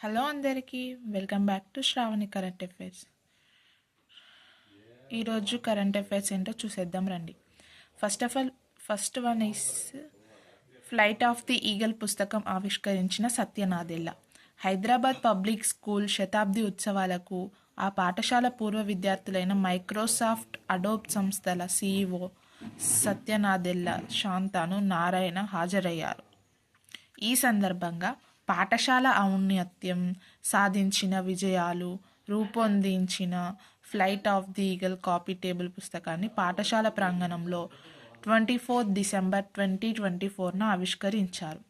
Hello అందరికీ welcome back to Sravani current affairs. ఈరోజు current affairs ఏంటో చూసేద్దాం రండి. First of all first one is flight of the eagle పుస్తకం ఆవిష్కరించిన సత్యనాదెల్ల హైదరాబాద్ పబ్లిక్ స్కూల్ శతాబ్ది ఉత్సవాలకు ఆ పాఠశాల పూర్వ విద్యార్థులైన మైక్రోసాఫ్ట్ అడోబ్ సంస్థల సీఈఓ సత్యనాదెల్ల శాంతాను నారాయణ హాజరయ్యారు. ఈ సందర్భంగా పాఠశాల ఔన్నత్యం సాధించిన విజయాలు రూపొందించిన flight of the eagle coffee table పుస్తకాన్ని పాఠశాల ప్రాంగణంలో twenty fourth December twenty twenty ఫోర్న ఆవిష్కరించారు.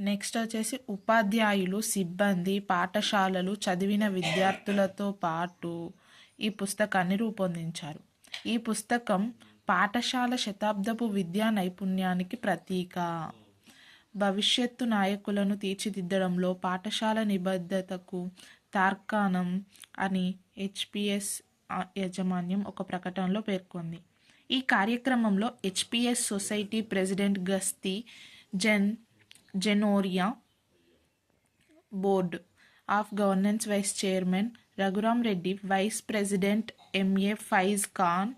నెక్స్ట్ వచ్చేసి ఉపాధ్యాయులు సిబ్బంది పాఠశాలలు చదివిన విద్యార్థులతో పాటు ఈ పుస్తకాన్ని రూపొందించారు. ఈ పుస్తకం పాఠశాల శతాబ్దపు విద్యా నైపుణ్యానికి ప్రతీక. భవిష్యత్తు నాయకులను తీర్చిదిద్దడంలో పాఠశాల నిబద్ధతకు తార్కాణం అని హెచ్పిఎస్ యాజమాన్యం ఒక ప్రకటనలో పేర్కొంది. ఈ కార్యక్రమంలో హెచ్పిఎస్ సొసైటీ ప్రెసిడెంట్ గస్తీ జెన్ జెనోరియా board of governance vice chairman Raghuram Reddy vice president MA Faiz Khan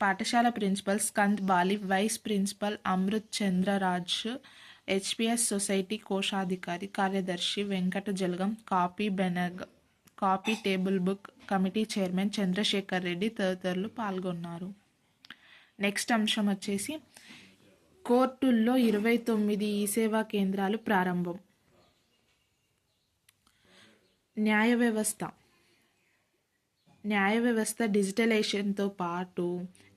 పాఠశాల principal Skand Bali vice principal Amrit Chandraraj HPS society కోశాధికారి కార్యదర్శి Venkata Jalagam copy బెనగ్ coffee table book committee chairman Chandrashekar Reddy తదితరులు పాల్గొన్నారు. Next అంశం వచ్చేసి కోర్టుల్లో ఇరవై తొమ్మిది ఈ సేవా కేంద్రాలు ప్రారంభం. న్యాయ వ్యవస్థ. న్యాయ వ్యవస్థ డిజిటలైజేషన్తో పాటు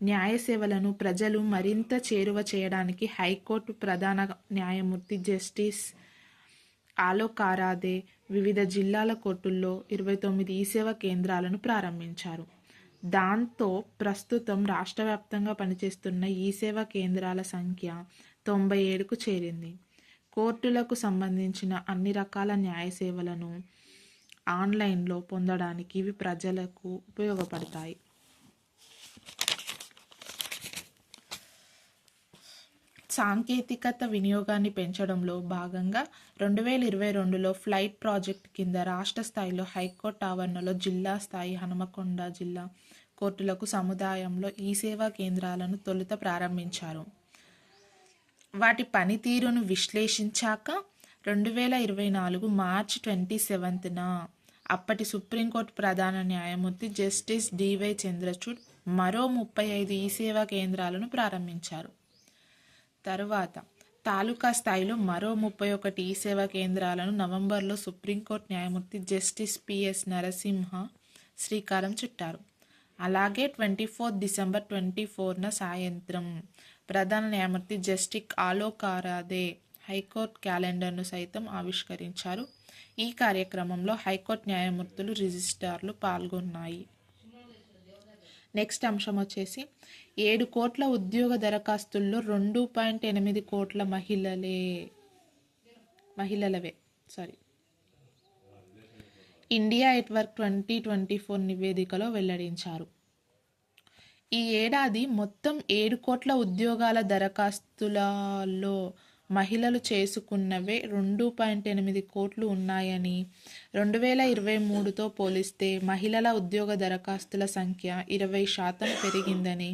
న్యాయ సేవలను ప్రజలు మరింత చేరువ చేయడానికి హైకోర్టు ప్రధాన న్యాయమూర్తి జస్టిస్ ఆలోక్ ఆరాదే వివిధ జిల్లాల కోర్టుల్లో ఇరవై తొమ్మిది ఈ సేవ కేంద్రాలను ప్రారంభించారు. దాంతో ప్రస్తుతం రాష్ట్ర వ్యాప్తంగా పనిచేస్తున్న ఈ సేవ కేంద్రాల సంఖ్య తొంభై ఏడుకు చేరింది. కోర్టులకు సంబంధించిన అన్ని రకాల న్యాయ సేవలను ఆన్లైన్లో పొందడానికి ఇవి ప్రజలకు ఉపయోగపడతాయి. సాంకేతికత వినియోగాన్ని పెంచడంలో భాగంగా రెండు వేల ఇరవై రెండులో ఫ్లైట్ ప్రాజెక్ట్ కింద రాష్ట్ర స్థాయిలో హైకోర్టు ఆవరణలో జిల్లా స్థాయి హనుమకొండ జిల్లా కోర్టులకు సముదాయంలో ఈ సేవా కేంద్రాలను తొలుత ప్రారంభించారు. వాటి పనితీరును విశ్లేషించాక రెండు వేల ఇరవై నాలుగు మార్చ్ ట్వంటీ సెవెంత్న అప్పటి సుప్రీంకోర్టు ప్రధాన న్యాయమూర్తి జస్టిస్ డివై చంద్రచూడ్ మరో ముప్పై ఐదు ఈ సేవా కేంద్రాలను ప్రారంభించారు. తరువాత తాలూకా స్థాయిలో మరో ముప్పై ఒకటి ఈ సేవా కేంద్రాలను నవంబర్లో సుప్రీంకోర్టు న్యాయమూర్తి జస్టిస్ పిఎస్ నరసింహ శ్రీకారం చుట్టారు. అలాగే ట్వంటీ ఫోర్త్ డిసెంబర్ ట్వంటీ ఫోర్న సాయంత్రం ప్రధాన న్యాయమూర్తి జస్టిక్ ఆలోకారాదే హైకోర్టు క్యాలెండర్ను సైతం ఆవిష్కరించారు. ఈ కార్యక్రమంలో హైకోర్టు న్యాయమూర్తులు రిజిస్ట్రార్లు పాల్గొన్నాయి. నెక్స్ట్ అంశం వచ్చేసి ఏడు కోట్ల ఉద్యోగ దరఖాస్తుల్లో రెండు పాయింట్ ఎనిమిది కోట్ల మహిళలే మహిళలవే sorry India at work twenty twenty four నివేదికలో వెల్లడించారు. ఈ ఏడాది మొత్తం ఏడు కోట్ల ఉద్యోగాల దరఖాస్తులలో మహిళలు చేసుకున్నవే రెండు పాయింట్ ఎనిమిది కోట్లు ఉన్నాయని రెండు వేల ఇరవై మూడుతో పోలిస్తే మహిళల ఉద్యోగ దరఖాస్తుల సంఖ్య ఇరవై శాతం పెరిగిందని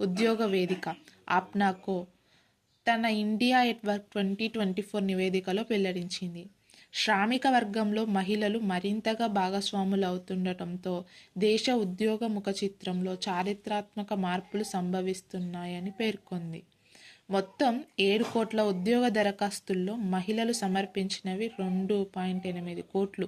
ఉద్యోగ వేదిక ఆప్నాకో తన India at work twenty twenty four నివేదికలో వెల్లడించింది. శ్రామిక వర్గంలో మహిళలు మరింతగా భాగస్వాములు అవుతుండటంతో దేశ ఉద్యోగ ముఖ చిత్రంలో చారిత్రాత్మక మార్పులు సంభవిస్తున్నాయని పేర్కొంది. మొత్తం ఏడు కోట్ల ఉద్యోగ దరఖాస్తుల్లో మహిళలు సమర్పించినవి రెండు పాయింట్ ఎనిమిది కోట్లు.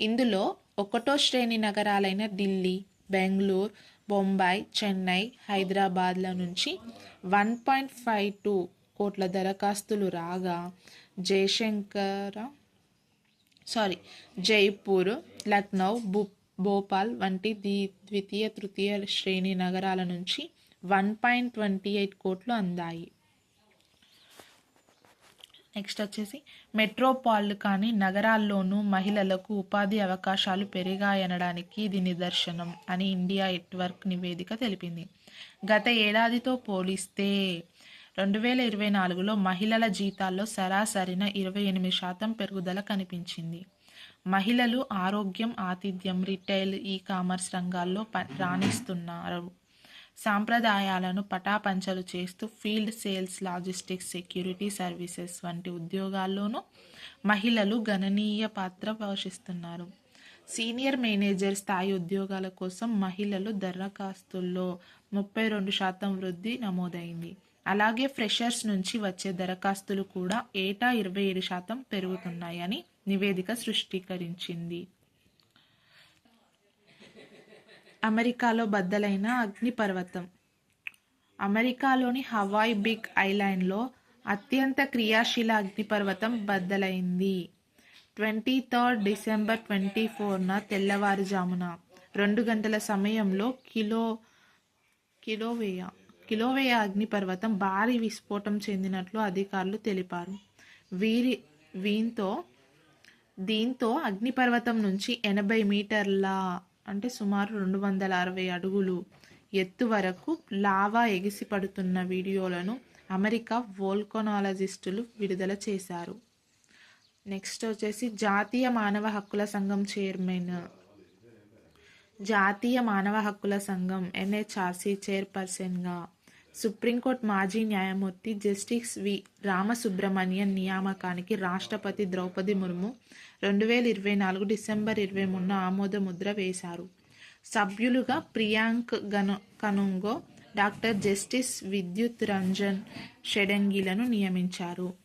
ఇందులో ఒకటో శ్రేణి నగరాలైన ఢిల్లీ బెంగళూరు బొంబాయి చెన్నై హైదరాబాద్ల నుంచి వన్ పాయింట్ ఫైవ్ టూ కోట్ల దరఖాస్తులు రాగా జయశంకర సారీ జైపూర్ లక్నౌ భూ భోపాల్ వంటి ది ద్వితీయ తృతీయ శ్రేణి నగరాల నుంచి వన్ పాయింట్ ట్వంటీ ఎయిట్ కోట్లు అందాయి. నెక్స్ట్ వచ్చేసి మెట్రోపాల్ కానీ నగరాల్లోనూ మహిళలకు ఉపాధి అవకాశాలు పెరిగాయనడానికి ఇది నిదర్శనం అని ఇండియా నెట్వర్క్ నివేదిక తెలిపింది. గత ఏడాదితో పోలిస్తే రెండు వేల ఇరవై నాలుగులో మహిళల జీతాల్లో సరాసరిన ఇరవై ఎనిమిది శాతం పెరుగుదల కనిపించింది. మహిళలు ఆరోగ్యం ఆతిథ్యం రిటైల్ ఈ కామర్స్ రంగాల్లో ప రాణిస్తున్నారు. సాంప్రదాయాలను పటాపంచలు చేస్తూ field sales logistics security services వంటి ఉద్యోగాల్లోనూ మహిళలు గణనీయ పాత్ర పోషిస్తున్నారు. సీనియర్ మేనేజర్ స్థాయి ఉద్యోగాల కోసం మహిళలు దరఖాస్తుల్లో ముప్పై రెండు శాతం వృద్ధి నమోదైంది. అలాగే ఫ్రెషర్స్ నుంచి వచ్చే దరఖాస్తులు కూడా ఏటా ఇరవై ఏడు శాతం పెరుగుతున్నాయని నివేదిక సృష్టీకరించింది. అమెరికాలో బద్దలైన అగ్నిపర్వతం. అమెరికాలోని హవాయ్ బిగ్ ఐలాండ్లో అత్యంత క్రియాశీల అగ్నిపర్వతం బద్దలైంది. ట్వంటీ థర్డ్ డిసెంబర్ ట్వంటీ ఫోర్న తెల్లవారుజామున రెండు గంటల సమయంలో కిలో కిలోవేయ కిలోవేయ అగ్నిపర్వతం భారీ విస్ఫోటం చెందినట్లు అధికారులు తెలిపారు. వీరి వీంతో దీంతో అగ్నిపర్వతం నుంచి ఎనభై మీటర్ల అంటే సుమారు రెండు వందల అరవై అడుగులు ఎత్తు వరకు లావా ఎగిసిపడుతున్న వీడియోలను అమెరికా వోల్కొనాలజిస్టులు విడుదల చేశారు. నెక్స్ట్ వచ్చేసి జాతీయ మానవ హక్కుల సంఘం చైర్మన్. జాతీయ మానవ హక్కుల సంఘం ఎన్హెచ్ఆర్సీ చైర్పర్సన్గా సుప్రీంకోర్టు మాజీ న్యాయమూర్తి జస్టిస్ వి రామసుబ్రమణియన్ నియామకానికి రాష్ట్రపతి ద్రౌపది ముర్ము రెండు వేల ఇరవై నాలుగు డిసెంబర్ ఇరవై మూడున ఆమోద ముద్ర వేశారు. సభ్యులుగా ప్రియాంక్ గను కనుంగో డాక్టర్ జస్టిస్ విద్యుత్ రంజన్ షెడంగిలను నియమించారు.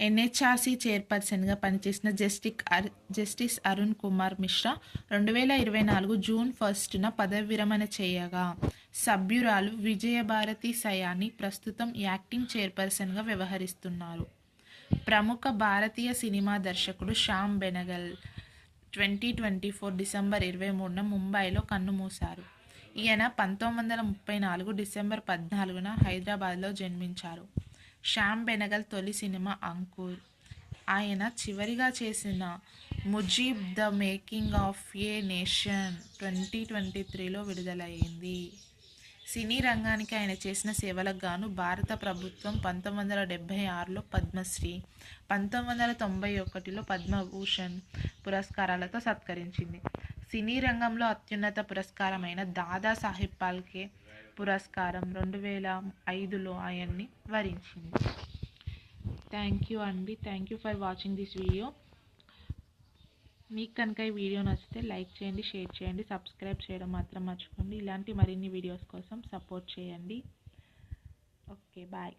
ఎన్హెచ్ఆర్సీ చైర్పర్సన్గా పనిచేసిన జస్టిక్ అర్ జస్టిస్ అరుణ్ కుమార్ మిశ్రా రెండు వేల ఇరవై నాలుగు జూన్ ఫస్ట్న పదవి విరమణ చేయగా సభ్యురాలు విజయభారతి సయాని ప్రస్తుతం యాక్టింగ్ చైర్పర్సన్గా వ్యవహరిస్తున్నారు. ప్రముఖ భారతీయ సినిమా దర్శకుడు Shyam Benegal twenty twenty four December ఇరవై మూడున ముంబైలో కన్నుమూశారు ఈయన పంతొమ్మిది వందల ముప్పై నాలుగు డిసెంబర్ పద్నాలుగున హైదరాబాద్లో జన్మించారు. శ్యామ్ బెనగల్ తొలి సినిమా అంకుర్ ఆయన చివరిగా చేసిన Mujib the making of a nation twenty twenty త్రీలో విడుదలయ్యింది. సినీ రంగానికి ఆయన చేసిన సేవలకు గాను భారత ప్రభుత్వం పంతొమ్మిది వందల డెబ్భై ఆరులో పద్మశ్రీ పంతొమ్మిది వందల తొంభై ఒకటిలో పద్మభూషణ్ పురస్కారాలతో సత్కరించింది. సినీ రంగంలో అత్యున్నత పురస్కారమైన దాదా సాహెబ్ పాల్కే పురస్కారం రెండు వేల ఐదులో ఆయన్ని వరించింది. థ్యాంక్ యూ అండి thank you for watching this video మీకు కనుక ఈ వీడియో నచ్చితే లైక్ చేయండి షేర్ చేయండి సబ్స్క్రైబ్ చేయడం మాత్రం మర్చిపోండి ఇలాంటి మరిన్ని వీడియోస్ కోసం సపోర్ట్ చేయండి. Okay bye